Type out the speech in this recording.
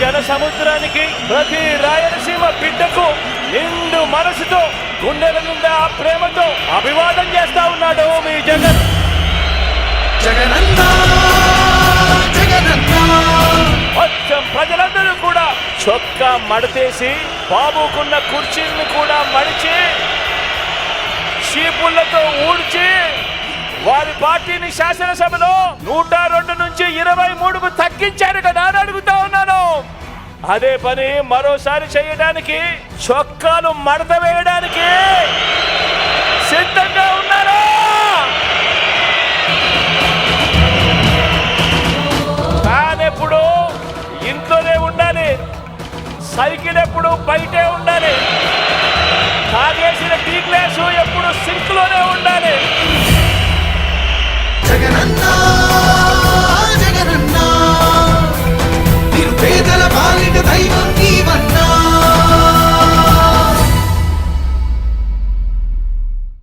జన సముద్రానికి ప్రతి రాయలసీమ బిడ్డకు నిండు మనసుతో గుండెల నిండా ఆ ప్రేమతో అభివాదం చేస్తా ఉన్నాడు మీ జగన్. జగనన్నా మొత్తం ప్రజలందరూ కూడా చొక్కా మడతేసి బాబుకున్న కుర్చీలను కూడా మడిచి చీపుళ్ళతో ఊడ్చి వారి పార్టీని శాసనసభలో నూట తగ్గించారు కదా అని అడుగుతా ఉన్నాను. అదే పని మరోసారి చేయడానికి చొక్కాలు మడత వేయడానికి సిద్ధంగా ఉన్నారా? ఎప్పుడు ఇంట్లోనే ఉండాలి సైకిల్ ఎప్పుడు బయటే ఉండాలి తాగేసిన టీ గ్లాసు ఎప్పుడు సింక్లోనే ఉండాలి. జగనన్న